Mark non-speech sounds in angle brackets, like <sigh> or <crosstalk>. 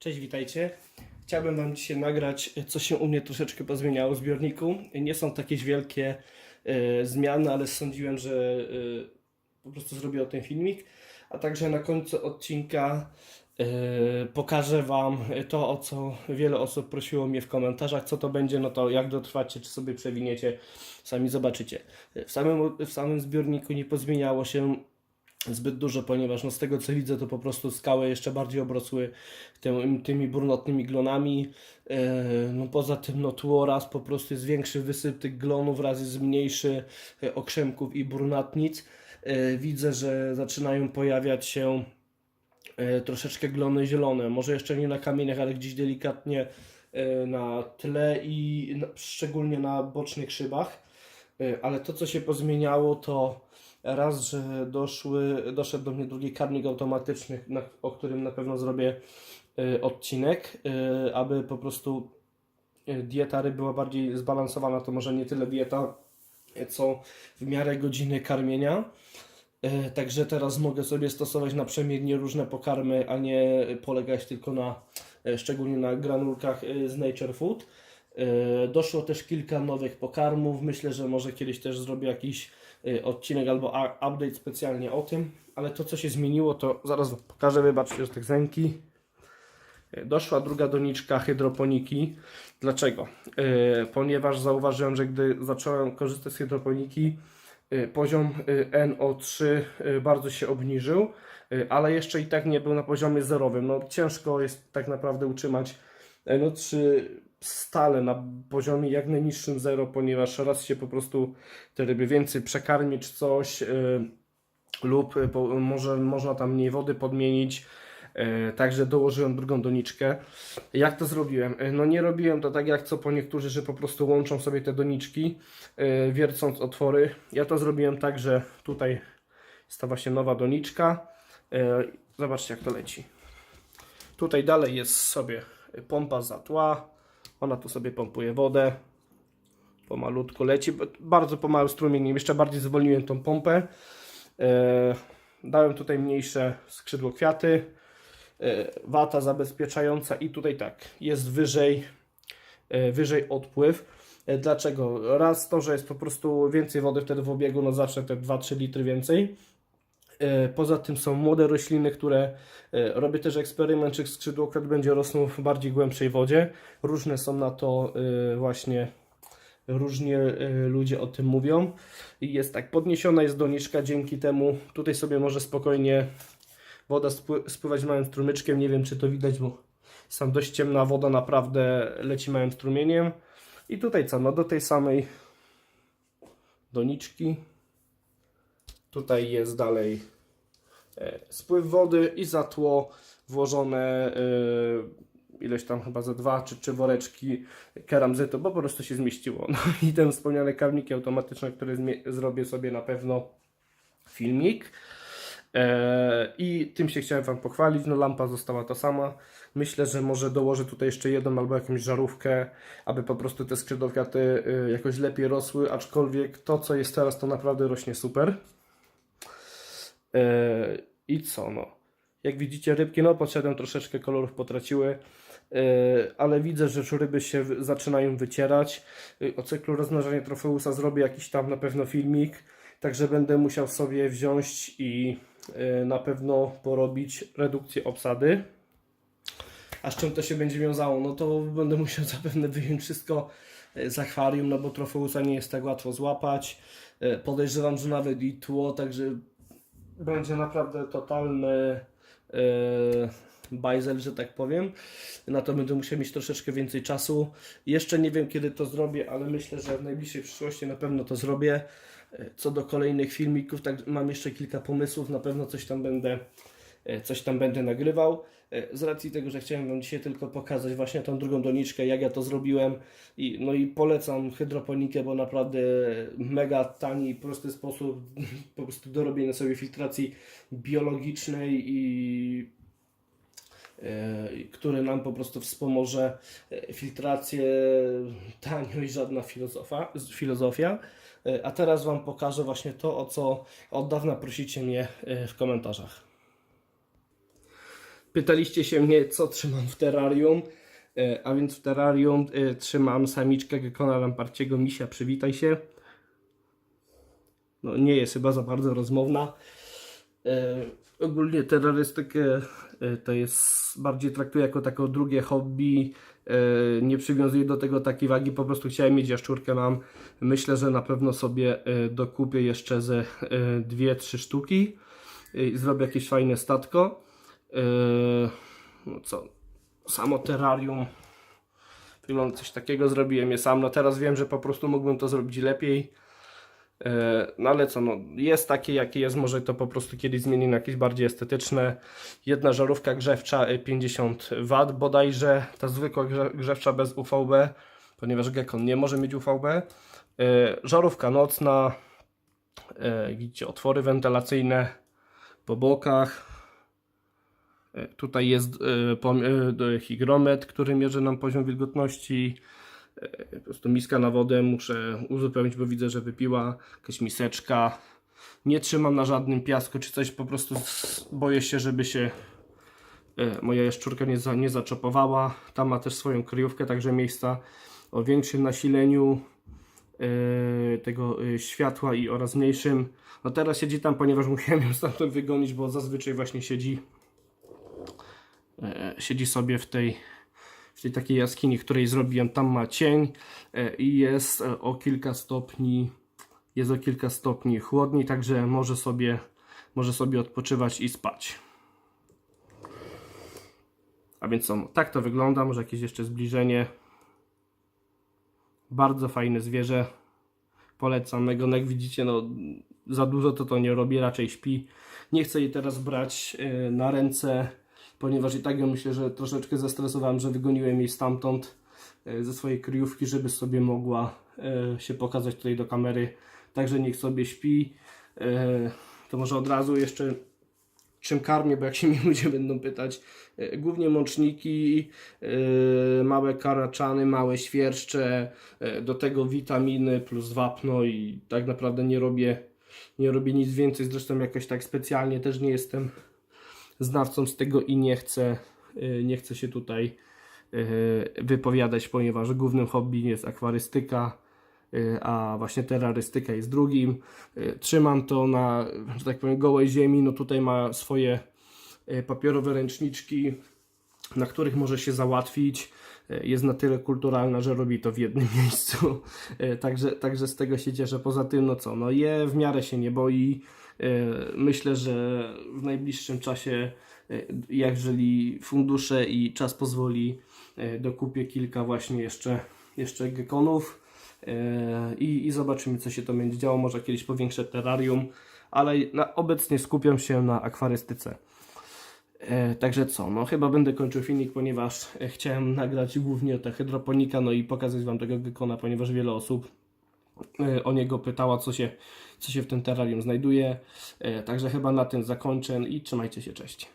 Cześć, witajcie. Chciałbym Wam dzisiaj nagrać, co się u mnie troszeczkę pozmieniało w zbiorniku. Nie są to jakieś wielkie e, zmiany, ale sądziłem, że e, po prostu zrobię o tym filmik. A także na końcu odcinka e, pokażę Wam to, o co wiele osób prosiło mnie w komentarzach. Co to będzie, no to jak dotrwacie, czy sobie przewiniecie, sami zobaczycie. W samym, w samym zbiorniku nie pozmieniało się zbyt dużo, ponieważ no z tego co widzę, to po prostu skały jeszcze bardziej obrosły tym, tymi brunatnymi glonami. E, no poza tym no tu oraz po prostu jest większy wysyp tych glonów, raz jest mniejszy e, okrzemków i brunatnic. E, widzę, że zaczynają pojawiać się troszeczkę glony zielone, może jeszcze nie na kamieniach, ale gdzieś delikatnie na tle i szczególnie na bocznych szybach. Ale to, co się pozmieniało, to raz, że doszły, doszedł do mnie drugi karnik automatyczny, na, o którym na pewno zrobię e, odcinek, e, aby po prostu e, dieta ryb była bardziej zbalansowana. To może nie tyle dieta, co w miarę godziny karmienia. E, Także teraz mogę sobie stosować naprzemiennie różne pokarmy, a nie polegać tylko na, e, szczególnie na granulkach e, z Nature Food. E, Doszło też kilka nowych pokarmów. Myślę, że może kiedyś też zrobię jakiś e, odcinek albo update specjalnie o tym. Ale to, co się zmieniło, to zaraz pokażę. Wybaczcie, że tak zęki. E, Doszła druga doniczka hydroponiki. Dlaczego? Ponieważ zauważyłem, że gdy zacząłem korzystać z hydroponiki, poziom e, NO3 e, bardzo się obniżył, ale jeszcze i tak nie był na poziomie zerowym. No, ciężko jest tak naprawdę utrzymać NO3 stale na poziomie jak najniższym zero, ponieważ raz się po prostu te ryby więcej przekarmi czy coś, e, lub e, po, może można tam mniej wody podmienić. E, Także dołożyłem drugą doniczkę. Jak to zrobiłem? No nie robiłem to tak jak co po niektórzy, że po prostu łączą sobie te doniczki, wiercąc otwory. Ja to zrobiłem tak, że tutaj ta właśnie nowa doniczka. Zobaczcie jak to leci. Tutaj dalej jest sobie pompa za tła. Ona tu sobie pompuje wodę. Pomalutku leci. Bardzo pomałym strumieniem. Jeszcze bardziej zwolniłem tą pompę. E, Dałem tutaj mniejsze skrzydło kwiaty. E, Wata zabezpieczająca i tutaj tak, jest wyżej, e, wyżej odpływ. Dlaczego? Raz to, że jest po prostu więcej wody wtedy w obiegu, no zawsze te 2-3 litry więcej. E, Poza tym są młode rośliny, które e, robię też eksperyment, czy skrzydłokwiat będzie rosnął w bardziej głębszej wodzie. Różne są na to e, właśnie, różnie ludzie o tym mówią. Jest tak, podniesiona jest doniczka, dzięki temu tutaj sobie może spokojnie woda spły- spływać małym strumyczkiem. Nie wiem, czy to widać, bo tam dość ciemna woda, naprawdę leci małym strumieniem. I tutaj co, no do tej samej doniczki Tutaj jest dalej e, spływ wody i za tło włożone e, ileś tam chyba za dwa czy trzy woreczki keramzytu, bo po prostu się zmieściło. No <laughs> i ten wspomniane karniki automatyczne, które zrobię sobie na pewno filmik. E, I tym się chciałem Wam pochwalić. No lampa została ta sama. Myślę, że może dołożę tutaj jeszcze jedną albo jakąś żarówkę, aby po prostu te skrzydłokwiaty e, jakoś lepiej rosły, aczkolwiek to co jest teraz to naprawdę rośnie super. E, I co no? Jak widzicie rybki, no podszedłem troszeczkę kolorów potraciły, e, ale widzę, że już ryby się zaczynają wycierać. E, O cyklu rozmnażania trofeusa zrobię jakiś tam na pewno filmik, także będę musiał sobie wziąć i na pewno porobić redukcję obsady. A z czym to się będzie wiązało? No to będę musiał <laughs> zapewne wyjąć wszystko z akwarium, no bo trofeusa nie jest tak łatwo złapać. Podejrzewam, że nawet i tło, także będzie naprawdę totalny e, bajzel, że tak powiem. Na to będę musiał mieć troszeczkę więcej czasu. Jeszcze nie wiem kiedy to zrobię, ale myślę, że w najbliższej przyszłości na pewno to zrobię. E, Co do kolejnych filmików, tak mam jeszcze kilka pomysłów, na pewno coś tam będę coś tam będę nagrywał. E, Z racji tego, że chciałem Wam dzisiaj tylko pokazać właśnie tą drugą doniczkę, jak ja to zrobiłem. I, no i polecam hydroponikę, bo naprawdę mega tani, prosty sposób <laughs> po prostu do robienia sobie filtracji biologicznej i e, który nam po prostu wspomoże e, filtrację tanio i żadna filozofia, filozofia. E, A teraz Wam pokażę właśnie to, o co od dawna prosicie mnie e, w komentarzach. Pytaliście się mnie, co trzymam w terrarium. E, A więc w terrarium e, trzymam samiczkę Gekona Lamparciego Misia. Przywitaj się. No, nie jest chyba za bardzo rozmowna. E, ogólnie terrorystykę to jest bardziej traktuję jako takie drugie hobby. Nie przywiązuję do tego takiej wagi, po prostu chciałem mieć jaszczurkę. Mam, myślę, że na pewno sobie dokupię jeszcze ze e, dwie, trzy sztuki i zrobię jakieś fajne statko. E, no co, samo terrarium wygląda coś takiego, zrobiłem je sam. No teraz wiem, że po prostu mógłbym to zrobić lepiej. E, No ale co, no, jest takie jakie jest, może to po prostu kiedyś zmieni na jakieś bardziej estetyczne. Jedna żarówka grzewcza e, 50 W bodajże, ta zwykła grze- grzewcza bez UVB, ponieważ Gekon nie może mieć UVB. E, Żarówka nocna, widzicie otwory wentylacyjne po bokach. Tutaj jest e, e, hygrometr, który mierzy nam poziom wilgotności. E, Po prostu miska na wodę muszę uzupełnić, bo widzę, że wypiła. Jakaś miseczka. Nie trzymam na żadnym piasku czy coś, po prostu boję się, żeby się moja jaszczurka nie, za, nie zaczopowała. Tam ma też swoją kryjówkę, także miejsca o większym nasileniu tego światła i oraz mniejszym. No teraz siedzi tam, ponieważ <laughs> musiałem ją stamtąd wygonić, bo zazwyczaj właśnie siedzi siedzi sobie w tej w tej takiej jaskini, której zrobiłem, tam ma cień e, i jest e, o kilka stopni jest o kilka stopni chłodniej, także może sobie może sobie odpoczywać i spać. A więc co, tak to wygląda, może jakieś jeszcze zbliżenie. Bardzo fajne zwierzę. Polecam mego, no jak widzicie, no za dużo to to nie robi, raczej śpi. Nie chcę jej teraz brać e, na ręce, ponieważ i tak ją myślę, że troszeczkę zestresowałem, że wygoniłem jej stamtąd e, ze swojej kryjówki, żeby sobie mogła e, się pokazać tutaj do kamery. Także niech sobie śpi. E, To może od razu jeszcze czym karmię, bo jak się <laughs> mnie ludzie będą pytać, głównie mączniki, małe karaczany, małe świerszcze, do tego witaminy plus wapno i tak naprawdę nie robię, nie robię nic więcej, zresztą jakoś tak specjalnie też nie jestem znawcą z tego i nie chcę, e, nie chcę się tutaj e, wypowiadać, ponieważ głównym hobby jest akwarystyka, e, a właśnie terrorystyka jest drugim. Trzymam to na, że tak powiem, gołej ziemi. No tutaj ma swoje papierowe ręczniczki, na których może się załatwić. Jest na tyle kulturalna, że robi to w jednym <laughs> miejscu. Także, także z tego się cieszę. Poza tym, no co, no je w miarę się nie boi. E, Myślę, że w najbliższym czasie, e, jeżeli fundusze i czas pozwoli, e, dokupię kilka właśnie jeszcze, jeszcze gekonów. I, I zobaczymy, co się to będzie działo. Może kiedyś powiększę terrarium, ale na, obecnie skupiam się na akwarystyce. Także co, no chyba będę kończył filmik, ponieważ chciałem nagrać głównie tę hydroponika, no i pokazać Wam tego gekona, ponieważ wiele osób o niego pytała, co się, co się w tym terrarium znajduje. E, Także chyba na tym zakończę i trzymajcie się, cześć.